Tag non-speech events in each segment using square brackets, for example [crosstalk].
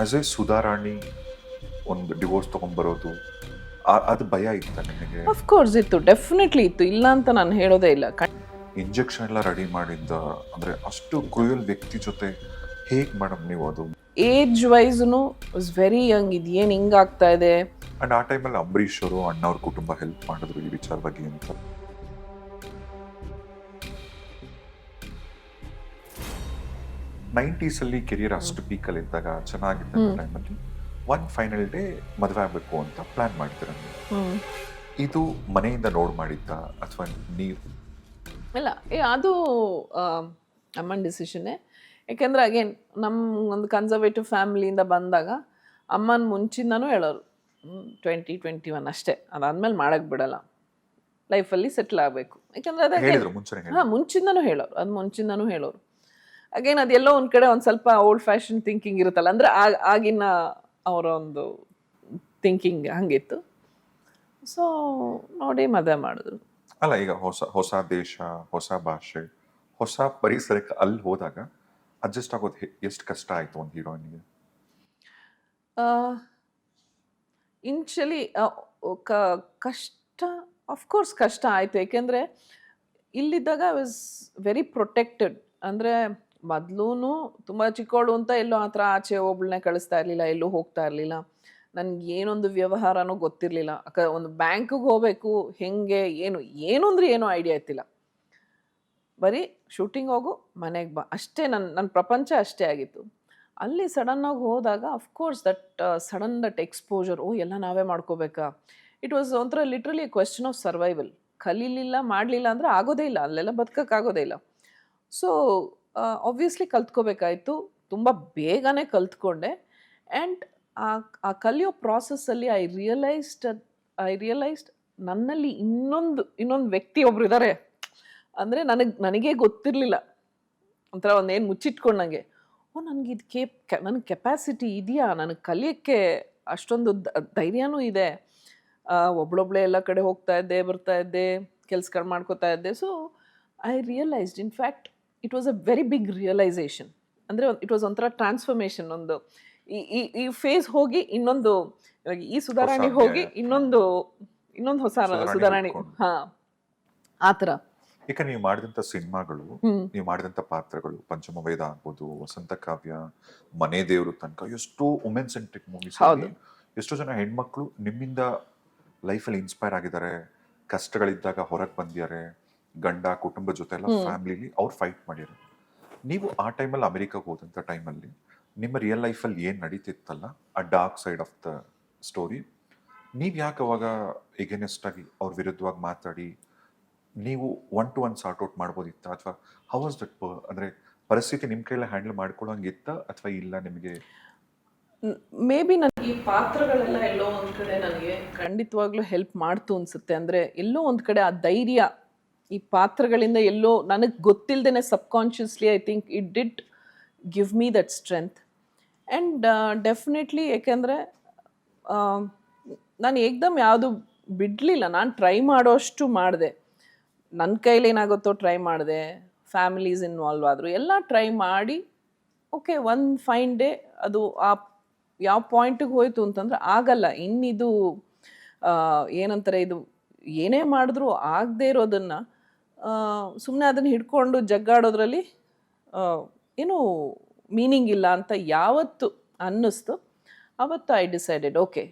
As A Sudharani ಒಂದು divorce ತೊಗೊಂಡ್ಬರೋದು ಅದು ಭಯ ಇತ್ತ ಆಫ್ ಅಫ್ಕೋರ್ಸ್ ಇತ್ತು ಡೆಫಿನೆಟ್ಲಿ ಇತ್ತು. ಇಲ್ಲ ಅಂತ ನಾನು ಹೇಳೋದೇ ಇಲ್ಲ. ಇಂಜೆಕ್ಷನ್ ಎಲ್ಲ ರೆಡಿ ಮಾಡಿದ್ದ ಅಂದರೆ ಅಷ್ಟು ಕ್ರೂಯಲ್ ವ್ಯಕ್ತಿ ಜೊತೆ ಹೇಗೆ ಮೇಡಮ್ ನೀವು ಅದು? ಏಜ್ ವೈಸ್ನು ವಾಸ್ ವೆರಿ ಯಂಗ್ ಇದು ಏನು ಹಿಂಗಾಗ್ತಾ ಇದೆ? ಅಂಡ್ ಆ ಟೈಮಲ್ಲಿ ಅಂಬರೀಶ್ ಅವರು ಅಣ್ಣವ್ರ ಕುಟುಂಬ ಹೆಲ್ಪ್ ಮಾಡಿದ್ರು ಈ ವಿಚಾರವಾಗಿ ಅಂತ. ನೈಂಟೀಸ್ ಅಲ್ಲಿ ಕೆರಿಯರ್ ಅಷ್ಟು ಪೀಕಲ್ಲಿ ಇದ್ದಾಗ ಚೆನ್ನಾಗಿದ್ದ ಟೈಮಲ್ಲಿ ಒನ್ ಫೈನಲ್ ಡೇ ಮದುವೆ ಆಗ್ಬೇಕು ಅಂತ ಪ್ಲಾನ್ ಮಾಡ್ತೀರ ಇದು ಮನೆಯಿಂದ ನೋಡ್ ಮಾಡಿದ್ದ ಅಥವಾ ನೀವು? ಇಲ್ಲ ಏ ಅದು ಅಮ್ಮನ ಡಿಸಿಷನ್ನೇ ಯಾಕೆಂದ್ರೆ ಅಗೇನ್ ನಮ್ಮ ಒಂದು ಕನ್ಸರ್ವೇಟಿವ್ ಫ್ಯಾಮಿಲಿಯಿಂದ ಬಂದಾಗ ಅಮ್ಮನ ಮುಂಚಿಂದನೂ ಹೇಳೋರು ಟ್ವೆಂಟಿ ಟ್ವೆಂಟಿ ಒನ್ ಅಷ್ಟೇ. ಅದಾದ್ಮೇಲೆ ಮಾಡೋಕ್ಕೆ ಬಿಡಲ್ಲ. ಲೈಫಲ್ಲಿ ಸೆಟ್ಲ್ ಆಗಬೇಕು. ಯಾಕಂದ್ರೆ ಅದೇ. ಹಾಂ ಮುಂಚಿಂದನೂ ಹೇಳೋರು ಅದು ಮುಂಚಿಂದನೂ ಹೇಳೋರು. ಅಗೇನ್ ಅದೆಲ್ಲೋ ಒಂದ್ ಕಡೆ ಒಂದ್ ಸ್ವಲ್ಪ ಓಲ್ಡ್ ಫ್ಯಾಷನ್ ಥಿಂಕಿಂಗ್ ಇರುತ್ತಲ್ಲ ಅಂದ್ರೆ ಆಗಿನ ಅವರ ಒಂದು ಥಿಂಕಿಂಗ್ ಹಂಗಿತ್ತು. ಸೊ ನೋಡಿ ಮದುವೆ ಮಾಡಿದ್ರು ಅಲ್ಲ ಈಗ ಹೊಸ ಹೊಸ ದೇಶ ಹೊಸ ಭಾಷೆ ಹೊಸ ಪರಿಸರಕ್ಕೆ ಅಲ್ಲಿ ಹೋದಾಗ ಅಡ್ಜಸ್ಟ್ ಆಗೋದು ಎಷ್ಟು ಕಷ್ಟ ಆಯ್ತು ಒಂದು ಹೀರೋಯಿನ್ಗೆ? ಕ ಕಷ್ಟ ಆಫ್ಕೋರ್ಸ್ ಕಷ್ಟ ಆಯಿತು. ಏಕೆಂದರೆ ಇಲ್ಲಿದ್ದಾಗ ಐ ವಾಸ್ ವೆರಿ ಪ್ರೊಟೆಕ್ಟೆಡ್ ಅಂದರೆ ಮೊದಲೂ ತುಂಬ ಚಿಕ್ಕವಳು ಅಂತ ಎಲ್ಲೋ ಆ ಥರ ಆಚೆ ಒಬ್ಳನ್ನೇ ಕಳಿಸ್ತಾ ಇರಲಿಲ್ಲ, ಎಲ್ಲೂ ಹೋಗ್ತಾ ಇರಲಿಲ್ಲ. ನನಗೆ ಏನೊಂದು ವ್ಯವಹಾರನೂ ಗೊತ್ತಿರಲಿಲ್ಲ. ಅಕ್ಕ ಒಂದು ಬ್ಯಾಂಕಿಗೆ ಹೋಗಬೇಕು, ಹೆಂಗೆ, ಏನು ಏನು ಅಂದರೆ ಏನೂ ಐಡಿಯಾ ಇತ್ತಿಲ್ಲ ಬರೀ ಶೂಟಿಂಗ್ ಹೋಗು, ಮನೆಗೆ ಬಾ. ಅಷ್ಟೇ ನನ್ನ ನನ್ನ ಪ್ರಪಂಚ ಅಷ್ಟೇ ಆಗಿತ್ತು. ಅಲ್ಲಿ ಸಡನ್ನಾಗಿ ಹೋದಾಗ of course that sudden that exposure ಓ, ಎಲ್ಲ ನಾವೇ ಮಾಡ್ಕೋಬೇಕಾ? ಇಟ್ ವಾಸ್ ಒಂಥರ ಲಿಟ್ರಲಿ ಕ್ವೆಶನ್ ಆಫ್ ಸರ್ವೈವಲ್ ಕಲೀಲಿಲ್ಲ, ಮಾಡಲಿಲ್ಲ ಅಂದರೆ ಆಗೋದೇ ಇಲ್ಲ. ಅಲ್ಲೆಲ್ಲ ಬದುಕೋಕ್ಕಾಗೋದೇ ಇಲ್ಲ. ಸೊ ಆಬ್ವಿಯಸ್ಲಿ ಕಲ್ತ್ಕೋಬೇಕಾಯಿತು. ತುಂಬ ಬೇಗನೆ ಕಲ್ತ್ಕೊಂಡೆ. ಆ್ಯಂಡ್ ಆ ಆ ಕಲಿಯೋ ಪ್ರಾಸೆಸ್ಸಲ್ಲಿ ಐ ರಿಯಲೈಸ್ಡ್ ಐ ರಿಯಲೈಸ್ಡ್ ನನ್ನಲ್ಲಿ ಇನ್ನೊಂದು ಇನ್ನೊಂದು ವ್ಯಕ್ತಿ ಒಬ್ರು ಇದ್ದಾರೆ ಅಂದರೆ ನನಗೆ, ನನಗೇ ಗೊತ್ತಿರಲಿಲ್ಲ. ಒಂಥರ ಒಂದೇನು ಮುಚ್ಚಿಟ್ಕೊಂಡಂಗೆ. ಓ, ನನಗೆ ಇದು ಕೇಪ್ ನನಗೆ ಕೆಪಾಸಿಟಿ ಇದೆಯಾ? ನನಗೆ ಕಲಿಯೋಕ್ಕೆ ಅಷ್ಟೊಂದು ಧೈರ್ಯನೂ ಇದೆ. ಒಬ್ಳೊಬ್ಳೆ ಎಲ್ಲ ಕಡೆ ಹೋಗ್ತಾ ಇದ್ದೆ, ಬರ್ತಾ ಇದ್ದೆ, ಕೆಲಸಗಳು ಮಾಡ್ಕೋತಾ ಇದ್ದೆ. So I realised in fact it was a very big realisation ಅಂದರೆ ಇಟ್ ವಾಸ್ ಒಂಥರ ಟ್ರಾನ್ಸ್ಫರ್ಮೇಷನ್ ಒಂದು. ಈ ಈ ಈ ಫೇಸ್ ಹೋಗಿ ಇನ್ನೊಂದು ಈ ಸುಧಾರಣೆ ಹೋಗಿ ಇನ್ನೊಂದು ಇನ್ನೊಂದು ಹೊಸ ಸುಧಾರಣೆ ಹಾ. ಆ ಥರ. ಈಗ ನೀವು ಮಾಡಿದಂಥ ಸಿನಿಮಾಗಳು. ನೀವು ಮಾಡಿದಂಥ ಪಾತ್ರಗಳು ಪಂಚಮ ವೇದ ಆಗ್ಬೋದು ವಸಂತ ಕಾವ್ಯ ಮನೆ ದೇವರು ತನಕ ಎಷ್ಟೋ ವುಮೆನ್ ಸೆಂಟ್ರಿಕ್ ಮೂವೀಸ್. ಎಷ್ಟೋ ಜನ ಹೆಣ್ಮಕ್ಳು ನಿಮ್ಮಿಂದ ಲೈಫಲ್ಲಿ ಇನ್ಸ್ಪೈರ್ ಆಗಿದ್ದಾರೆ. ಕಷ್ಟಗಳಿದ್ದಾಗ ಹೊರಗೆ ಬಂದಿದ್ದಾರೆ. ಗಂಡ ಕುಟುಂಬ ಜೊತೆ ಎಲ್ಲ ಫ್ಯಾಮಿಲಿಲಿ ಅವ್ರು ಫೈಟ್ ಮಾಡಿರೋ ನೀವು ಆ ಟೈಮಲ್ಲಿ ಅಮೆರಿಕಾಗೆ ಹೋದಂಥ ಟೈಮಲ್ಲಿ ನಿಮ್ಮ ರಿಯಲ್ ಲೈಫಲ್ಲಿ ಏನು ನಡೀತಿತ್ತಲ್ಲ ಆ dark side of the story ನೀವು ಯಾಕೆ ಅವಾಗ ಎಗೇನೆಸ್ಟ್ ಆಗಿ ಅವ್ರ ವಿರುದ್ಧವಾಗಿ ಮಾತಾಡಿ ನೀವು one to one sort out ಮಾಡ್ಬೋದಿತ್ತ? ಅಥವಾ ಹೌ ವಾಸ್ ದಟ್ ಅಂದರೆ ಪರಿಸ್ಥಿತಿ ನಿಮ್ಮ ಕೈಯಲ್ಲಿ ಹ್ಯಾಂಡಲ್ ಮಾಡ್ಕೊಳ್ಳೋಂಗಿತ್ತ ಅಥವಾ ಇಲ್ಲ ನಿಮಗೆ? ಮೇ ಬಿ ನನಗೆ ಈ ಪಾತ್ರಗಳೆಲ್ಲ ಎಲ್ಲೋ ಒಂದು ಕಡೆ ನನಗೆ ಖಂಡಿತವಾಗ್ಲೂ ಹೆಲ್ಪ್ ಮಾಡ್ತು ಅನ್ಸುತ್ತೆ. ಅಂದರೆ ಎಲ್ಲೋ ಒಂದು ಕಡೆ ಆ ಧೈರ್ಯ ಈ ಪಾತ್ರಗಳಿಂದ ಎಲ್ಲೋ ನನಗೆ ಗೊತ್ತಿಲ್ಲದೇ subconsciously I think it did give me that strength. And definitely ಏಕೆಂದರೆ ನಾನು ಏಕ್ದಮ್ ಯಾವುದು ಬಿಡಲಿಲ್ಲ. ನಾನು ಟ್ರೈ ಮಾಡೋಷ್ಟು ಮಾಡಿದೆ. ನನ್ನ ಕೈಲಿ ಏನಾಗುತ್ತೋ ಟ್ರೈ ಮಾಡಿದೆ. ಫ್ಯಾಮಿಲೀಸ್ ಇನ್ವಾಲ್ವ್ ಆದರು. ಎಲ್ಲ ಟ್ರೈ ಮಾಡಿ, ಓಕೆ ಒನ್ ಫೈನ್ ಡೇ ಅದು ಆ ಯಾವ ಪಾಯಿಂಟಿಗೆ ಹೋಯಿತು ಅಂತಂದ್ರೆ ಆಗಲ್ಲ. ಇನ್ನಿದು ಏನಂತಾರೆ ಇದು ಏನೇ ಮಾಡಿದ್ರು ಆಗದೆ ಇರೋದನ್ನು ಸುಮ್ಮನೆ ಅದನ್ನು ಹಿಡ್ಕೊಂಡು ಜಗ್ಗಾಡೋದ್ರಲ್ಲಿ ಏನು ಮೀನಿಂಗ್ ಇಲ್ಲ ಅಂತ ಯಾವತ್ತು ಅನ್ನಿಸ್ತು. ಅವತ್ತು ಐ ಡಿಸೈಡೆಡ್ ಓಕೆ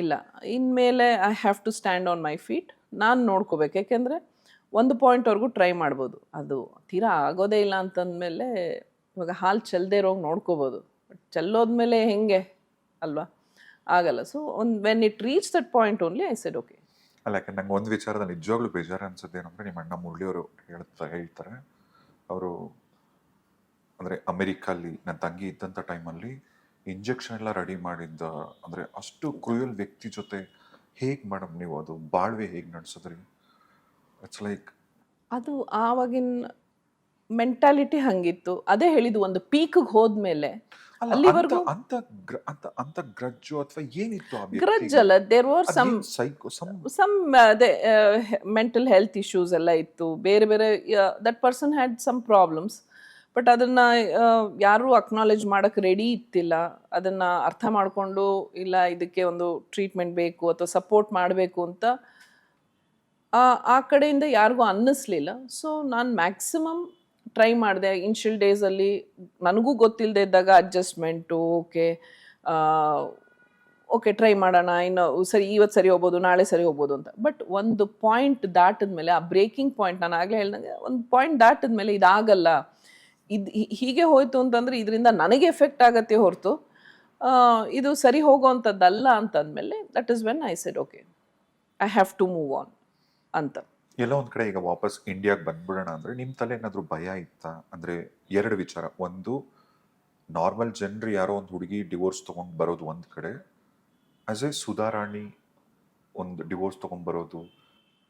ಇಲ್ಲ. ಇನ್ಮೇಲೆ I have to stand on my feet ನಾನು ನೋಡ್ಕೋಬೇಕು. ಯಾಕೆಂದರೆ ಒಂದು ಪಾಯಿಂಟ್ವರೆಗೂ ಟ್ರೈ ಮಾಡ್ಬೋದು. ಅದು ತೀರಾ ಆಗೋದೇ ಇಲ್ಲ ಅಂತಂದಮೇಲೆ ಇವಾಗ ಹಾಲು ಚೆಲ್ಲದೆ ಇರೋಂಗೆ ನೋಡ್ಕೋಬೋದು. ಬಟ್ ಚೆಲ್ಲೋದ್ಮೇಲೆ ಹೆಂಗೆ ಅಲ್ವಾ? ಆಗಲ್ಲ. ಸೊ ಒಂದು when it reach that point only I said okay ಅಲ್ಲ ಯಾಕೆ ನಂಗೆ ಒಂದು ವಿಚಾರದಲ್ಲಿ ನಿಜವಾಗ್ಲೂ ಬೇಜಾರು ಅನ್ಸುತ್ತೆ ಏನಂದ್ರೆ ನಿಮ್ಮ ಅಣ್ಣ ಮುರಳಿಯವರು ಹೇಳ್ತಾ ಹೇಳ್ತಾರೆ. ಅವರು ಅಂದರೆ ಅಮೆರಿಕಲ್ಲಿ ನನ್ನ ತಂಗಿ ಇದ್ದಂಥ ಟೈಮಲ್ಲಿ ಇಂಜೆಕ್ಷನ್ ಎಲ್ಲ ರೆಡಿ ಮಾಡಿದ್ದ, ಅಂದರೆ ಅಷ್ಟು ಕ್ರೂಯಲ್ ವ್ಯಕ್ತಿ ಜೊತೆ ಹೇಗೆ ಮೇಡಮ್ ನೀವು ಅದು ಬಾಳ್ವೆ ಹೇಗೆ ನಡೆಸಿದ್ರಿ? ಇಟ್ಸ್ ಲೈಕ್ ಅದು ಆವಾಗಿನ ಮೆಂಟಾಲಿಟಿ ಹಂಗಿತ್ತು. ಅದೇ ಹೇಳಿದ್ದು, ಒಂದು ಪೀಕ್ಗೆ ಹೋದ್ಮೇಲೆ ಅಲ್ಲಿವರೆಗೂ ಅಂತ ಅಂತ ಅಂತ ಗ್ರಜ್ಜು ಅಥವಾ ಏನಿತ್ತು ಆ ಗ್ರಜ್ ಅಲ್ಲ there were some psycho some some ಅದೇ ಮೆಂಟಲ್ ಹೆಲ್ತ್ ಇಶ್ಯೂಸ್ ಎಲ್ಲ ಇತ್ತು. ಬೇರೆ ಬೇರೆ that person had some problems but ಅದನ್ನ ಯಾರೂ ಅಕ್ನಾಲೇಜ್ ಮಾಡೋಕ್ಕೆ ರೆಡಿ ಇತ್ತಿಲ್ಲ. ಅದನ್ನ ಅರ್ಥ ಮಾಡಿಕೊಂಡು ಇಲ್ಲ ಇದಕ್ಕೆ ಒಂದು ಟ್ರೀಟ್ಮೆಂಟ್ ಬೇಕು ಅಥವಾ ಸಪೋರ್ಟ್ ಮಾಡಬೇಕು ಅಂತ ಆ ಆ ಕಡೆಯಿಂದ ಯಾರಿಗೂ ಅನ್ನಿಸ್ಲಿಲ್ಲ. ಸೊ ನಾನು ಮ್ಯಾಕ್ಸಿಮಮ್ ಟ್ರೈ ಮಾಡಿದೆ ಇನ್ಷಿಯಲ್ ಡೇಸಲ್ಲಿ ನನಗೂ ಗೊತ್ತಿಲ್ಲದೆ ಇದ್ದಾಗ ಅಡ್ಜಸ್ಟ್ಮೆಂಟು ಓಕೆ ಓಕೆ ಟ್ರೈ ಮಾಡೋಣ, ಇನ್ನು ಸರಿ, ಇವತ್ತು ಸರಿ ಹೋಗ್ಬೋದು, ನಾಳೆ ಸರಿ ಹೋಗ್ಬೋದು ಅಂತ. ಬಟ್ ಒಂದು ಪಾಯಿಂಟ್ ದಾಟಿದ್ಮೇಲೆ, ಆ ಬ್ರೇಕಿಂಗ್ ಪಾಯಿಂಟ್ ನಾನು ಆಗಲೇ ಹೇಳ್ದಂಗೆ, ಒಂದು ಪಾಯಿಂಟ್ ದಾಟಿದ್ಮೇಲೆ ಇದಾಗಲ್ಲ. ಇದು ಹೀಗೆ ಹೋಯಿತು ಅಂತಂದರೆ ಇದರಿಂದ ನನಗೆ ಎಫೆಕ್ಟ್ ಆಗತ್ತೆ ಹೊರತು ಇದು ಸರಿ ಹೋಗೋವಂಥದ್ದಲ್ಲ ಅಂತಂದಮೇಲೆ that is when I said okay I have to move on ಅಂತ. ಎಲ್ಲೋ ಒಂದು ಕಡೆ ಈಗ ವಾಪಸ್ ಇಂಡಿಯಾಗೆ ಬಂದ್ಬಿಡೋಣ ಅಂದ್ರೆ ನಿಮ್ಮ ತಲೆ ಏನಾದರೂ ಭಯ ಇತ್ತಾ? ಅಂದ್ರೆ ಎರಡು ವಿಚಾರ. ಒಂದು ನಾರ್ಮಲ್ ಜನರು ಯಾರೋ ಒಂದು ಹುಡುಗಿ ಡಿವೋರ್ಸ್ ತಗೊಂಡ್ ಬರೋದು ಒಂದು ಕಡೆ. ಆಸ್ ಎ ಸುಧಾರಾಣಿ ಒಂದು ಡಿವೋರ್ಸ್ ತಗೊಂಡ್ ಬರೋದು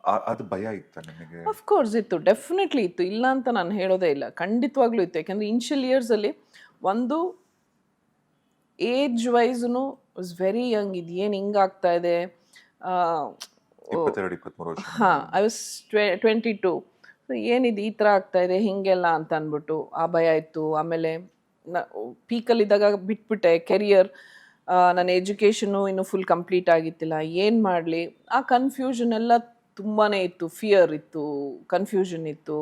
ಅದು ಭಯ ಇತ್ತ ನಿಮಗೆ? ಕೋರ್ಸ್ ಇತ್ತು. ಡೆಫಿನೆಟ್ಲಿ ಇತ್ತು. ಇಲ್ಲ ಅಂತ ನಾನು ಹೇಳೋದೇ ಇಲ್ಲ. ಖಂಡಿತವಾಗ್ಲೂ ಇತ್ತು. ಯಾಕಂದರೆ ಇನ್ಷಿಯಲ್ ಇಯರ್ಸಲ್ಲಿ ಒಂದು ಏಜ್ ವೈಸ್ನು ವಾಸ್ ವೆರಿ ಯಂಗ್ ಇದು ಏನು ಹಿಂಗಾಗ್ತಾ ಇದೆ? ಇಪ್ಪತ್ತೆರಡು ಇಪ್ಪತ್ಮೂರು ವರ್ಷ ಹಾಂ I was twen twenty two so ಏನಿದು ಈ ಥರ ಆಗ್ತಾ ಇದೆ ಹೀಗೆಲ್ಲ ಅಂತ ಅಂದ್ಬಿಟ್ಟು ಆ ಭಯ ಇತ್ತು. ಆಮೇಲೆ ನ ಪೀಕಲ್ಲಿದ್ದಾಗ ಬಿಟ್ಬಿಟ್ಟೆ. ಕೆರಿಯರ್ ನನ್ನ ಎಜುಕೇಷನು ಇನ್ನೂ ಫುಲ್ ಕಂಪ್ಲೀಟ್ ಆಗಿತ್ತಿಲ್ಲ. ಏನು ಮಾಡಲಿ? ಆ ಕನ್ಫ್ಯೂಷನ್ ಎಲ್ಲ ತುಂಬಾ ಇತ್ತು. ಫಿಯರ್ ಇತ್ತು ಕನ್ಫ್ಯೂಷನ್ ಇತ್ತು.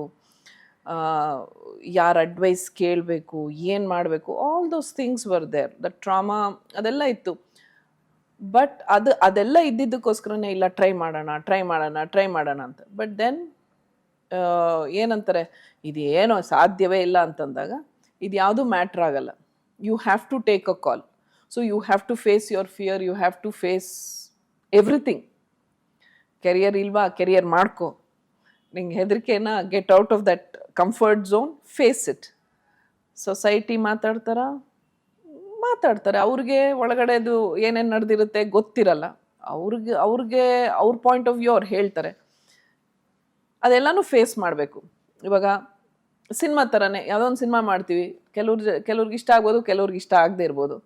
ಯಾರ ಅಡ್ವೈಸ್ ಕೇಳಬೇಕು ಏನು ಮಾಡಬೇಕು? All those things were there the trauma ಅದೆಲ್ಲ ಇತ್ತು. ಬಟ್ ಅದು, ಅದೆಲ್ಲ ಇದ್ದಿದ್ದಕ್ಕೋಸ್ಕರನೇ ಇಲ್ಲ ಟ್ರೈ ಮಾಡೋಣ ಟ್ರೈ ಮಾಡೋಣ ಟ್ರೈ ಮಾಡೋಣ ಅಂತ. ಬಟ್ ದೆನ್ ಏನಂತಾರೆ ಇದು ಏನೋ ಸಾಧ್ಯವೇ ಇಲ್ಲ ಅಂತಂದಾಗ, ಇದು ಯಾವುದೂ ಮ್ಯಾಟ್ರ್ ಆಗಲ್ಲ. You have to take a call so you have to face your fear you have to face everything career ಇಲ್ವಾ ಕೆರಿಯರ್ ಮಾಡ್ಕೊ. ನಿಂಗೆ ಹೆದರಿಕೆನ get out of that comfort zone face it society ಮಾತಾಡ್ತಾರ? ಮಾತಾಡ್ತಾರೆ. ಅವ್ರಿಗೆ ಒಳಗಡೆದು ಏನೇನು ನಡೆದಿರುತ್ತೆ ಗೊತ್ತಿರಲ್ಲ. ಅವ್ರಿಗೆ ಅವ್ರಿಗೆ, ಅವ್ರ ಪಾಯಿಂಟ್ ಆಫ್ ವ್ಯೂ ಅವ್ರು ಹೇಳ್ತಾರೆ. ಅದೆಲ್ಲನೂ ಫೇಸ್ ಮಾಡಬೇಕು. ಇವಾಗ ಸಿನಿಮಾ ಥರನೇ ಯಾವುದೋ ಒಂದು ಸಿನಿಮಾ ಮಾಡ್ತೀವಿ. ಕೆಲವ್ರ ಕೆಲವ್ರಿಗೆ ಇಷ್ಟ ಆಗ್ಬೋದು, ಕೆಲವ್ರಿಗೆ ಇಷ್ಟ ಆಗದೆ ಇರ್ಬೋದು.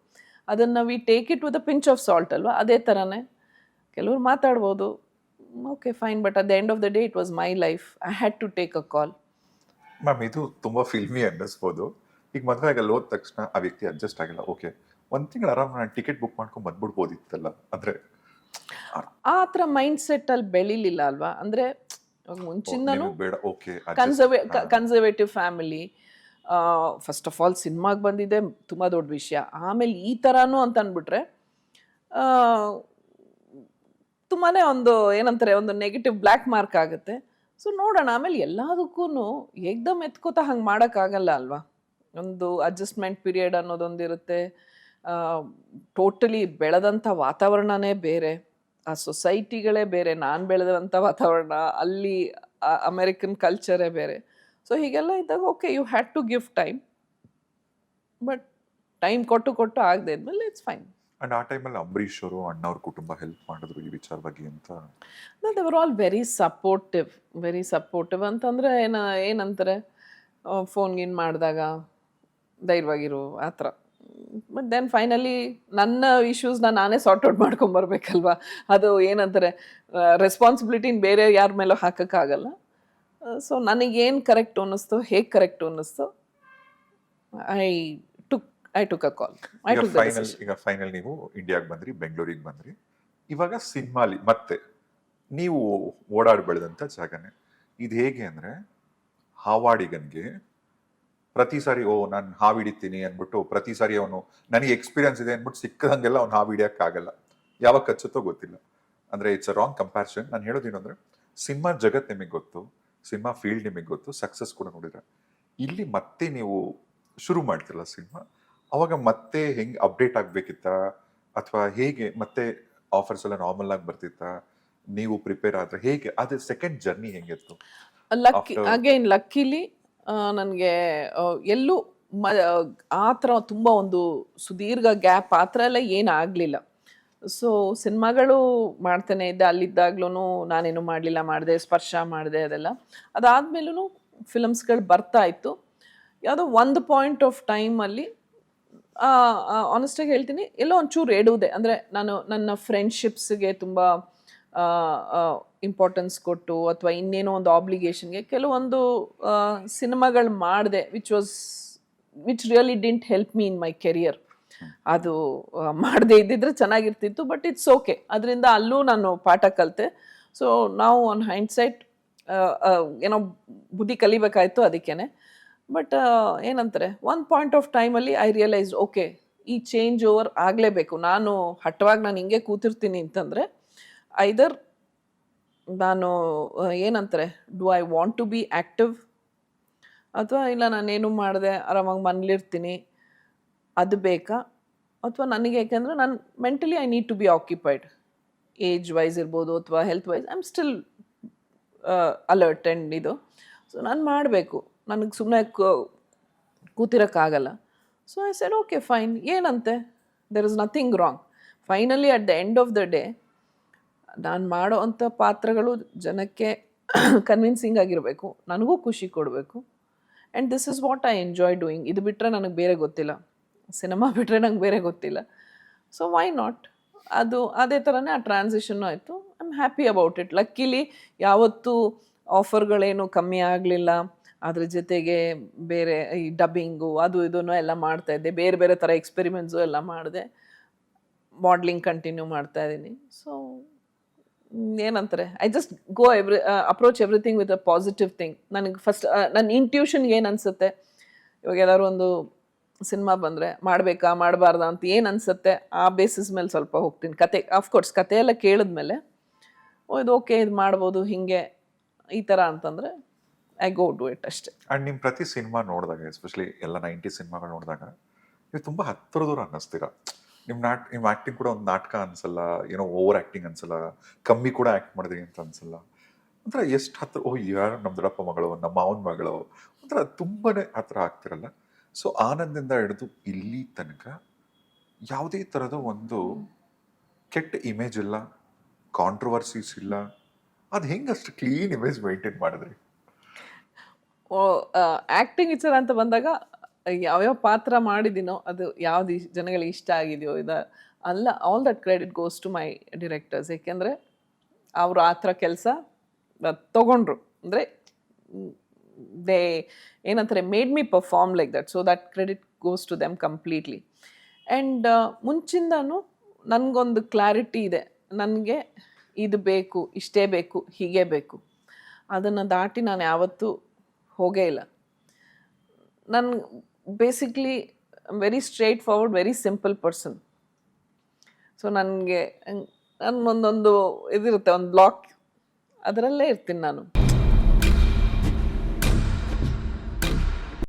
ಅದನ್ನು we take it with a pinch of salt ಅಲ್ವಾ? ಅದೇ ಥರನೇ ಕೆಲವ್ರು ಮಾತಾಡ್ಬೋದು. Okay fine but at the end of the day it was my life I had to take a call ma'am ಇದು ತುಂಬ ಫಿಲ್ಮಿ ಅನ್ನಿಸ್ಬೋದು. ಈಗ ಮದುವೆ ಆಗಲ್ಲ ಹೋದ ತಕ್ಷಣ ಆ ವ್ಯಕ್ತಿ ಅಡ್ಜಸ್ಟ್ ಆಗಿಲ್ಲ. ಓಕೆ ಒಂದು ತಿಂಗಳು ಆರಾಮ ನಾನು ಟಿಕೆಟ್ ಬುಕ್ ಮಾಡ್ಕೊಂಡು ಬಂದ್ಬಿಡ್ಬೋದಿತ್ತಲ್ಲ. ಅಂದ್ರೆ ಆ ಥರ ಮೈಂಡ್ ಸೆಟ್ಟಲ್ಲಿ ಬೆಳಿಲಿಲ್ಲ ಅಲ್ವಾ? ಅಂದರೆ ಮುಂಚಿಂದನೂ ಬೇಡ. Okay conserva conservative family first of all ಸಿನಿಮಾಗೆ ಬಂದಿದೆ ತುಂಬ ದೊಡ್ಡ ವಿಷಯ. ಆಮೇಲೆ ಈ ಥರನೂ ಅಂತ ಅಂದ್ಬಿಟ್ರೆ ತುಂಬಾ ಒಂದು ಏನಂತಾರೆ ಒಂದು ನೆಗೆಟಿವ್ ಬ್ಲ್ಯಾಕ್ ಮಾರ್ಕ್ ಆಗುತ್ತೆ. ಸೊ ನೋಡೋಣ. ಆಮೇಲೆ ಎಲ್ಲದಕ್ಕೂ ಏಕ್ದಮ್ ಎತ್ಕೋತಾ ಹಂಗೆ ಮಾಡೋಕ್ಕಾಗಲ್ಲ ಅಲ್ವಾ? ಒಂದು ಅಡ್ಜಸ್ಟ್ಮೆಂಟ್ ಪೀರಿಯಡ್ ಅನ್ನೋದೊಂದಿರುತ್ತೆ. ಟೋಟಲಿ ಬೆಳೆದಂಥ ವಾತಾವರಣನೇ ಬೇರೆ. ಆ ಸೊಸೈಟಿಗಳೇ ಬೇರೆ. ನಾನು ಬೆಳೆದಂಥ ವಾತಾವರಣ ಅಲ್ಲಿ ಅಮೇರಿಕನ್ ಕಲ್ಚರೇ ಬೇರೆ. ಸೊ ಹೀಗೆಲ್ಲ ಇದ್ದಾಗ okay you had to give time but time ಕೊಟ್ಟು ಕೊಟ್ಟು ಆಗದೆ ಇದ್ಮೇಲೆ ಇಟ್ಸ್ ಫೈನ್ ಅಂಡ್ ಆ ಟೈಮಲ್ಲಿ ಅಂಬರೀಶ್ ಅವರು ಅಣ್ಣವ್ರ ಕುಟುಂಬ ಹೆಲ್ಪ್ ಮಾಡಿದ್ರು ಈ ವಿಚಾರವಾಗಿ ಅಂತ? They were all very supportive very supportive ಅಂತಂದರೆ ಏನ ಏನಂತಾರೆ? ಫೋನ್ ಗಿನ್ ಮಾಡಿದಾಗ ಧೈರ್ಯವಾಗಿರು ಆ ಥರ. ಬಟ್ ದೆನ್ ಫೈನಲಿ ನನ್ನ ಇಶ್ಯೂಸ್ನ ನಾನೇ ಸಾರ್ಟ್ ಔಟ್ ಮಾಡ್ಕೊಂಬರ್ಬೇಕಲ್ವಾ? ಅದು ಏನಂತಾರೆ ರೆಸ್ಪಾನ್ಸಿಬಿಲಿಟಿನ ಬೇರೆ ಯಾರ ಮೇಲೂ ಹಾಕೋಕ್ಕಾಗಲ್ಲ. ಸೊ ನನಗೇನು ಕರೆಕ್ಟ್ ಅನ್ನಿಸ್ತು ಹೇಗೆ ಕರೆಕ್ಟ್ ಅನ್ನಿಸ್ತು I took I took a call I took final ಈಗ ಫೈನಲ್ ನೀವು ಇಂಡಿಯಾಗೆ ಬಂದ್ರಿ ಬೆಂಗಳೂರಿಗೆ ಬಂದ್ರಿ. ಇವಾಗ ಸಿನಿಮಾಲಿ ಮತ್ತೆ ನೀವು ಓಡಾಡಿ ಬೆಳೆದಂಥ ಜಾಗನೇ. ಇದು ಹೇಗೆ ಅಂದರೆ ಹಾವಾಡಿಗನ್ಗೆ ಪ್ರತಿ ಸಾರಿ ಓ ನಾನು ಹಾವು ಹಿಡಿತೀನಿ ಅಂದ್ಬಿಟ್ಟು ಪ್ರತಿ ಸಾರಿ ಅವನು ನನಗೆ ಎಕ್ಸ್ಪೀರಿಯನ್ಸ್ ಇದೆ ಅಂದ್ಬಿಟ್ಟು ಸಿಕ್ಕದಂಗೆಲ್ಲ ಅವ್ನು ಹಾವು ಹಿಡಿಯೋಕ್ಕಾಗಲ್ಲ ಯಾವಾಗ ಕಚ್ಚುತ್ತೋ ಗೊತ್ತಿಲ್ಲ. ಅಂದರೆ ಇಟ್ಸ್ ಅ ರಾಂಗ್ ಕಂಪ್ಯಾರಿಸನ್ ನಾನು ಹೇಳೋದೇನು ಅಂದರೆ ಸಿನಿಮಾ ಜಗತ್ ನಿಮಗೆ ಗೊತ್ತು ಸಿನಿಮಾ ಫೀಲ್ಡ್ ನಿಮಗೆ ಗೊತ್ತು ಸಕ್ಸಸ್ ಕೂಡ ನೋಡಿದ್ರೆ. ಇಲ್ಲಿ ಮತ್ತೆ ನೀವು ಶುರು ಮಾಡ್ತಿರಲ್ಲ ಸಿನಿಮಾ? ಅವಾಗ ಮತ್ತೆ ಹೆಂಗೆ ಅಪ್ಡೇಟ್ ಆಗಬೇಕಿತ್ತ? ಅಥವಾ ಹೇಗೆ ಮತ್ತೆ ಆಫರ್ಸ್ ಎಲ್ಲ ನಾರ್ಮಲ್ ಆಗಿ ಬರ್ತಿತ್ತ? ನೀವು ಪ್ರಿಪೇರ್ ಆದ್ರೆ ಹೇಗೆ? ಅದು ಸೆಕೆಂಡ್ ಜರ್ನಿ ಹೆಂಗಿತ್ತು? ಲಕ್ಕಿ ಅಗೇನ್ ಲಕ್ಕಿಲಿ ನನಗೆ ಎಲ್ಲೂ ಮ, ಆ ಥರ ತುಂಬ ಒಂದು ಸುದೀರ್ಘ ಗ್ಯಾಪ್ ಆ ಥರ ಎಲ್ಲ ಏನು ಆಗಲಿಲ್ಲ. ಸೊ ಸಿನಿಮಾಗಳು ಮಾಡ್ತಾನೆ ಇದ್ದೆ ಅಲ್ಲಿದ್ದಾಗ್ಲೂ ನಾನೇನು ಮಾಡಲಿಲ್ಲ, ಮಾಡಿದೆ, ಸ್ಪರ್ಶ ಮಾಡಿದೆ ಅದೆಲ್ಲ. ಅದಾದಮೇಲೂ ಫಿಲಮ್ಸ್ಗಳು ಬರ್ತಾ ಇತ್ತು. ಯಾವುದೋ ಒಂದು ಪಾಯಿಂಟ್ ಆಫ್ ಟೈಮಲ್ಲಿ ಆನೆಸ್ಟಾಗಿ ಹೇಳ್ತೀನಿ, ಎಲ್ಲೋ ಒಂಚೂರು ಎಡುವುದೇ. ಅಂದರೆ ನಾನು ನನ್ನ ಫ್ರೆಂಡ್ಶಿಪ್ಸ್ಗೆ ತುಂಬ ಇಂಪಾರ್ಟೆನ್ಸ್ ಕೊಟ್ಟು ಅಥವಾ ಇನ್ನೇನೋ ಒಂದು ಆಬ್ಲಿಗೇಷನ್ಗೆ ಕೆಲವೊಂದು ಸಿನಿಮಾಗಳು ಮಾಡಿದೆ which was which really didn't help me in my career ಅದು ಮಾಡದೇ ಇದ್ದಿದ್ರೆ ಚೆನ್ನಾಗಿರ್ತಿತ್ತು ಬಟ್ ಇಟ್ಸ್ ಓಕೆ ಅದರಿಂದ ಅಲ್ಲೂ ನಾನು ಪಾಠ ಕಲಿತೆ. ಸೊ ನಾವು ಆನ್ ಹೈಂಡ್ಸೈಟ್ ಏನೋ ಬುದ್ಧಿ ಕಲಿಬೇಕಾಯ್ತು ಅದಕ್ಕೇನೆ. ಬಟ್ ಏನಂತಾರೆ ಒನ್ ಪಾಯಿಂಟ್ ಆಫ್ ಟೈಮಲ್ಲಿ ಐ ರಿಯಲೈಸ್ ಓಕೆ ಈ ಚೇಂಜ್ ಓವರ್ ಆಗಲೇಬೇಕು. ನಾನು ಹಠವಾಗಿ ನಾನು ಹಿಂಗೆ ಕೂತಿರ್ತೀನಿ ಅಂತಂದರೆ ಐದರ್ ನಾನು ಏನಂತಾರೆ? Do I want to be active ಅಥವಾ, ಇಲ್ಲ, ನಾನೇನು ಮಾಡಿದೆ? ಆರಾಮಾಗಿ ಮನೇಲಿರ್ತೀನಿ. ಅದು ಬೇಕಾ? ಅಥವಾ, ನನಗೆ ಯಾಕೆಂದರೆ, ನಾನು mentally I need to be occupied age wise ಇರ್ಬೋದು ಅಥವಾ health wise I am still alert and ಇದು. ಸೊ ನಾನು ಮಾಡಬೇಕು. ನನಗೆ ಸುಮ್ಮನೆ ಕೂತಿರೋಕ್ಕಾಗಲ್ಲ. So I said okay fine ಏನಂತೆ? There is nothing wrong finally at the end of the day ನಾನು ಮಾಡೋ ಅಂಥ ಪಾತ್ರಗಳು ಜನಕ್ಕೆ [coughs] ಕನ್ವಿನ್ಸಿಂಗ್ ಆಗಿರಬೇಕು. ನನಗೂ ಖುಷಿ ಕೊಡಬೇಕು. And this is what I enjoy doing ಇದು ಬಿಟ್ಟರೆ ನನಗೆ ಬೇರೆ ಗೊತ್ತಿಲ್ಲ. ಸಿನಿಮಾ ಬಿಟ್ಟರೆ ನಂಗೆ ಬೇರೆ ಗೊತ್ತಿಲ್ಲ. ಸೊ ವೈ ನಾಟ್ ಅದು ಅದೇ ಥರನೇ ಆ ಟ್ರಾನ್ಸಿಷನ್ನು ಆಯಿತು. I am happy about it luckily ಯಾವತ್ತೂ ಆಫರ್ಗಳೇನು ಕಮ್ಮಿ ಆಗಲಿಲ್ಲ. ಅದ್ರ ಜೊತೆಗೆ ಬೇರೆ ಈ ಡಬ್ಬಿಂಗು ಅದು ಇದನ್ನು ಎಲ್ಲ ಮಾಡ್ತಾ ಇದ್ದೆ. ಬೇರೆ ಬೇರೆ ಥರ ಎಕ್ಸ್ಪೆರಿಮೆಂಟ್ಸು ಎಲ್ಲ ಮಾಡಿದೆ. ಮಾಡ್ಲಿಂಗ್ ಕಂಟಿನ್ಯೂ ಮಾಡ್ತಾ ಇದ್ದೀನಿ. ಸೊ ಏನಂತಾರೆ? I just go every approach everything with a positive thing ನನಗೆ ಫಸ್ಟ್ ನನ್ನ ಇಂಟ್ಯೂಷನ್ಗೆ ಏನು ಅನಿಸುತ್ತೆ? ಇವಾಗ ಎಲ್ಲರೂ ಒಂದು ಸಿನಿಮಾ ಬಂದರೆ ಮಾಡಬೇಕಾ, ಮಾಡಬಾರ್ದ ಅಂತ ಏನು ಅನಿಸುತ್ತೆ? ಆ ಬೇಸಿಸ್ ಮೇಲೆ ಸ್ವಲ್ಪ ಹೋಗ್ತೀನಿ. ಕತೆ ಆಫ್ಕೋರ್ಸ್ ಕತೆ ಎಲ್ಲ ಕೇಳಿದ್ಮೇಲೆ, ಓ, ಇದು ಓಕೆ ಇದು ಮಾಡ್ಬೋದು, ಹಿಂಗೆ, ಈ ಥರ ಅಂತಂದರೆ ಐ ಗೋ ಡು ಇಟ್ ಅಷ್ಟೇ. ಆ್ಯಂಡ್ ನಿಮ್ಮ ಪ್ರತಿ ಸಿನಿಮಾ ನೋಡಿದಾಗ ಎಸ್ಪೆಷಲಿ ಎಲ್ಲ ನೈಂಟಿ ಸಿನಿಮಾಗಳು ನೋಡಿದಾಗ, ನೀವು ತುಂಬಾ ಹತ್ತಿರದವ್ರು ಅನ್ನಿಸ್ತೀರಾ. ನಿಮ್ ನಾಟ್ ನಿಮ್ಮ ಆ್ಯಕ್ಟಿಂಗ್ ಕೂಡ ಒಂದು ನಾಟಕ ಅನ್ಸಲ್ಲ ಏನೋ ಓವರ್ ಆಕ್ಟಿಂಗ್ ಅನ್ಸಲ್ಲ ಕಮ್ಮಿ ಕೂಡ ಆ್ಯಕ್ಟ್ ಮಾಡಿದ್ರಿ ಅಂತ ಅನ್ಸಲ್ಲ. ಒಂಥರ ಎಷ್ಟು ಹತ್ರ ಓ ಯಾರು ನಮ್ಮ ದೊಡ್ಡಪ್ಪ ಮಗಳು ನಮ್ಮ ಮಾವನ ಮಗಳು ಒಂಥರ ತುಂಬಾನೇ ಹತ್ರ ಆಗ್ತಿರಲ್ಲ. ಸೊ ಆನಂದಿಂದ ಹಿಡಿದು ಇಲ್ಲಿ ತನಕ ಯಾವುದೇ ಥರದ ಒಂದು ಕೆಟ್ಟ ಇಮೇಜ್ ಇಲ್ಲ ಕಾಂಟ್ರವರ್ಸೀಸ್ ಇಲ್ಲ ಅದು ಹೆಂಗೆ ಅಷ್ಟು ಕ್ಲೀನ್ ಇಮೇಜ್ ಮೇಂಟೈನ್ ಮಾಡಿದ್ರಿ? ಆ್ಯಕ್ಟಿಂಗ್ ವಿಚಾರ ಅಂತ ಬಂದಾಗ ಯಾವ್ಯಾವ ಪಾತ್ರ ಮಾಡಿದ್ದೀನೋ ಅದು ಯಾವ್ದು ಜನಗಳಿಗೆ ಇಷ್ಟ ಆಗಿದೆಯೋ ಇದ, ಅಲ್ಲ all that credit goes to my directors ಏಕೆಂದರೆ ಅವರು ಆ ಥರ ಕೆಲಸ ತಗೊಂಡ್ರು. ಅಂದರೆ ದೇ ಏನಂತಾರೆ made me perform like that so that credit goes to them completely and ಮುಂಚಿಂದನೂ ನನಗೊಂದು ಕ್ಲಾರಿಟಿ ಇದೆ. ನನಗೆ ಇದು ಬೇಕು, ಇಷ್ಟೇ ಬೇಕು, ಹೀಗೆ ಬೇಕು. ಅದನ್ನು ದಾಟಿ ನಾನು ಯಾವತ್ತೂ ಹೋಗೇ ಇಲ್ಲ. ನಾನು basically very straightforward very simple person so ನನಗೆ ನನ್ನ ಒಂದೊಂದು ಇದಿರುತ್ತೆ, ಒಂದು ಬ್ಲಾಕ್ ಅದರಲ್ಲೇ ಇರ್ತೀನಿ ನಾನು.